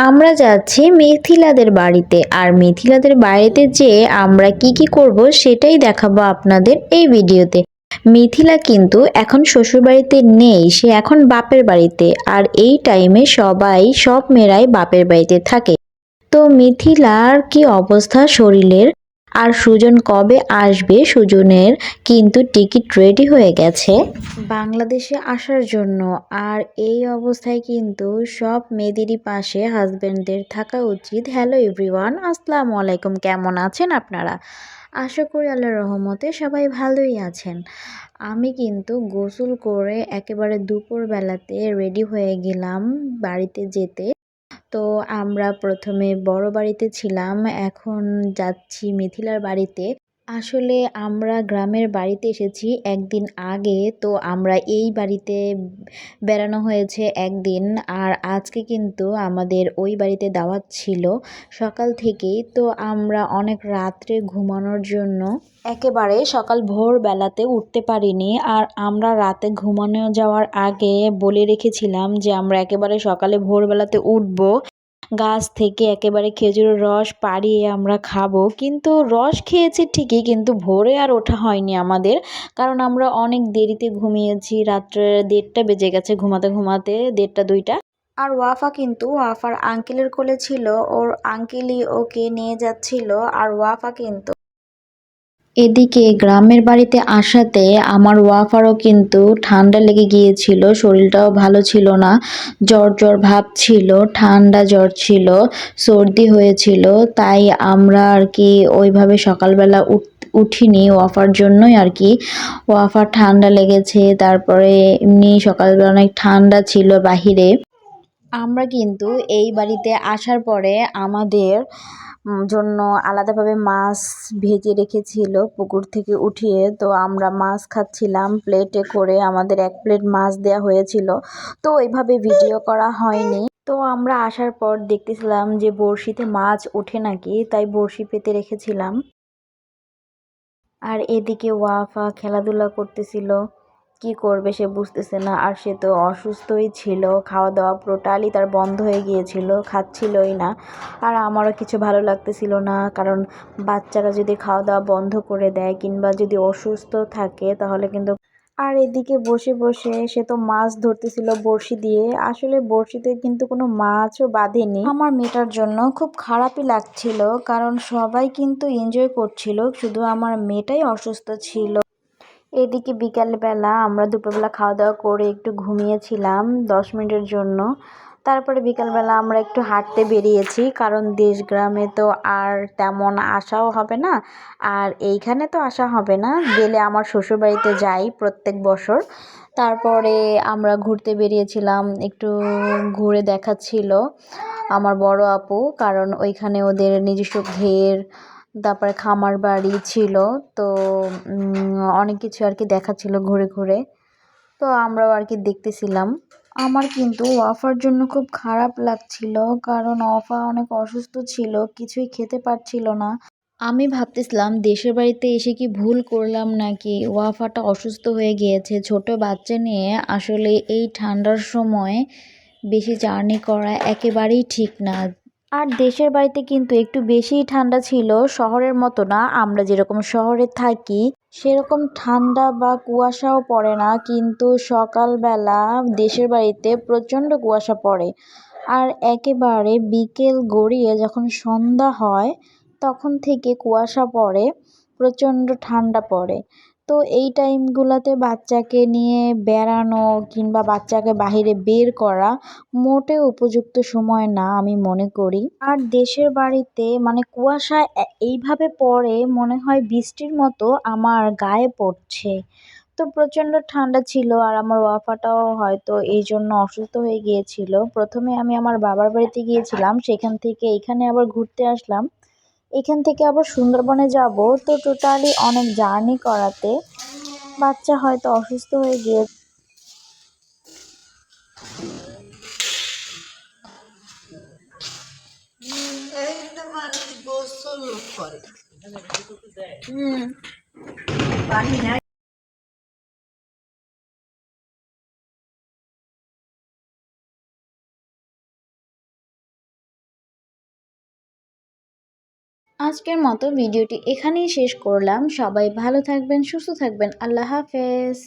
আমরা যাচ্ছি মেথিলাদের বাড়িতে। আর মেথিলাদের বাড়িতে যে আমরা কি কি করব সেটাই দেখাবো আপনাদের এই ভিডিওতে। মিথিলা কিন্তু এখন শ্বশুরবাড়িতে নেই, সে এখন বাপের বাড়িতে। আর এই টাইমে সবাই, সব মেয়েরাই বাপের বাড়িতে থাকে। তো মিথিলার কি অবস্থা শরীরের? আর সুজন কবে আসবে সুজনের কিন্তু টিকিট রেডি হয়ে গেছে। বাংলাদেশে আসার জন্য আর এই অবস্থায় কিন্তু সব মেয়েদেরই পাশে হাজব্যান্ডদের থাকা উচিত। হ্যালো এভরিওয়ান আসসালামু আলাইকুম। কেমন আছেন আপনারা? আশা করি আল্লাহর রহমতে সবাই ভালোই আছেন। আমি কিন্তু গোসল করে একেবারে দুপুরবেলাতে রেডি হয়ে গেলাম বাড়িতে যেতে। তো আমরা প্রথমে বড় বাড়িতে ছিলাম এখন যাচ্ছি মিথিলার বাড়িতে। আসলে আমরা গ্রামের বাড়িতে এসেছি একদিন আগে, তো আমরা এই বাড়িতে বেড়ানো হয়েছে একদিন। আর আজকে কিন্তু আমাদের ওই বাড়িতে দাওয়াত ছিল সকাল থেকেই। তো আমরা অনেক রাত্রে ঘুমানোর জন্য একেবারে সকাল ভোরবেলাতে উঠতে পারিনি। আর আমরা রাতে ঘুমানো যাওয়ার আগে বলে রেখেছিলাম যে আমরা একেবারে সকালে ভোরবেলাতে উঠবো। গাছ থেকে একেবারে খেজুরের রস পাড়িয়ে আমরা খাব। কিন্তু রস খেয়েছি ঠিকই, কিন্তু ভোরে আর ওঠা হয়নি আমাদের। কারণ আমরা অনেক দেরিতে ঘুমিয়েছি, রাত্রে দেড়টা বেজে গেছে ঘুমাতে ঘুমাতে, দেড়টা দুইটা। আর ওয়াফা কিন্তু, ওয়াফার আঙ্কেলের কোলে ছিল, ওর আঙ্কেলই ওকে নিয়ে যাচ্ছিল, আর ওয়াফা কিন্তু এদিকে গ্রামের বাড়িতে আসাতে আমার ওয়াফারও কিন্তু ঠান্ডা লেগে গিয়েছিল, শরীরটাও ভালো ছিল না। জ্বর জ্বর ভাব ছিল, ঠান্ডা জ্বর ছিল, সর্দি হয়েছিল, তাই আমরা আর কি ওইভাবে সকালবেলা উঠ, উঠিনি ওয়াফার জন্যই আর কি। ওয়াফার ঠান্ডা লেগেছে, তারপরে এমনি সকালবেলা অনেক ঠান্ডা ছিল বাহিরে। আমরা কিন্তু এই বাড়িতে আসার পরে আমাদের জন্য আলাদাভাবে মাছ ভেজে রেখেছিল পুকুর থেকে উঠিয়ে। তো আমরা মাছ খাচ্ছিলাম, প্লেটে করে আমাদের এক প্লেট মাছ দেওয়া হয়েছিল। তো ওইভাবে ভিডিও করা হয়নি। তো আমরা আসার পর দেখতেছিলাম যে বড়শিতে মাছ ওঠে নাকি, তাই বড়শি পেতে রেখেছিলাম। আর এদিকে ওয়াফা খেলাধুলা করতেছিল। কি করবে সে বুঝতেছে না। আর সে তো অসুস্থই ছিল। খাওয়া দাওয়া টোটালি তার বন্ধ হয়ে গিয়েছিল, খাচ্ছিলই না। আর আমারও কিছু ভালো লাগতেছিল না। কারণ বাচ্চারা যদি খাওয়া দাওয়া বন্ধ করে দেয় কিংবা যদি অসুস্থ থাকে তাহলে কিন্তু আর এদিকে বসে বসে সে তো মাছ ধরতেছিল বড়শি দিয়ে। আসলে বড়শিতে কিন্তু কোনো মাছও বাঁধেনি। আমার মেয়েটার জন্য খুব খারাপই লাগছিল। কারণ সবাই কিন্তু এনজয় করছিল। শুধু আমার মেয়েটাই অসুস্থ ছিল। এদিকে বিকালবেলা আমরা দুপুরবেলা খাওয়া দাওয়া করে একটু ঘুমিয়েছিলাম দশ মিনিটের জন্য। তারপরে বিকালবেলা আমরা একটু হাঁটতে বেরিয়েছি, কারণ দেশ গ্রামে তো আর তেমন আসাও হবে না, আর এইখানে তো আসা হবে না। গেলে আমার শ্বশুরবাড়িতে যাই প্রত্যেক বছর। তারপরে আমরা ঘুরতে বেরিয়েছিলাম, একটু ঘুরে দেখাচ্ছিল আমার বড় আপু, কারণ ওইখানে ওদের নিজস্ব ঘের তারপরে খামার বাড়ি ছিল, তো অনেক কিছু আর কি দেখাচ্ছিল ঘুরে ঘুরে। তো আমরাও আর কি দেখতেছিলাম। আমার কিন্তু ওয়াফার জন্য খুব খারাপ লাগছিল, কারণ ওয়াফা অনেক অসুস্থ ছিল, কিছুই খেতে পারছিল না। আমি ভাবতেছিলাম, দেশের বাড়িতে এসে কি ভুল করলাম নাকি? ওয়াফাটা অসুস্থ হয়ে গিয়েছে, ছোট বাচ্চা নিয়ে। আসলে এই ঠান্ডার সময় বেশি জার্নি করা একেবারেই ঠিক না। আর দেশের বাড়িতে কিন্তু একটু বেশিই ঠান্ডা ছিল, শহরের মতো না। আমরা যেরকম শহরে থাকি, সেরকম ঠান্ডা বা কুয়াশাও পড়ে না, কিন্তু সকালবেলা দেশের বাড়িতে প্রচণ্ড কুয়াশা পড়ে। আর একেবারে বিকেল গড়িয়ে যখন সন্ধ্যা হয়, তখন থেকে কুয়াশা পড়ে, প্রচণ্ড ঠান্ডা পড়ে। তো এই টাইমগুলোতে বাচ্চাকে নিয়ে বেড়ানো কিংবা বাচ্চাকে বাহিরে বের করা মোটে উপযুক্ত সময় না, আমি মনে করি। আর দেশের বাড়িতে মানে কুয়াশা এইভাবে পড়ে মনে হয় বৃষ্টির মতো আমার গায়ে পড়ছে। তো প্রচণ্ড ঠান্ডা ছিল আর আমার ওয়াফাটাও হয়তো এই জন্য অসুস্থ হয়ে গিয়েছিল। প্রথমে আমি আমার বাবার বাড়িতে গিয়েছিলাম, সেখান থেকে এখানে আবার ঘুরতে আসলাম। এখান থেকে আবার সুন্দরবনে যাব। তো টোটালি অনেক জার্নি করাতে। বাচ্চা হয়তো অসুস্থ হয়ে গিয়ে পানি আজকের মতো ভিডিওটি এখানেই শেষ করলাম। সবাই ভালো থাকবেন সুস্থ থাকবেন। আল্লাহ হাফেজ।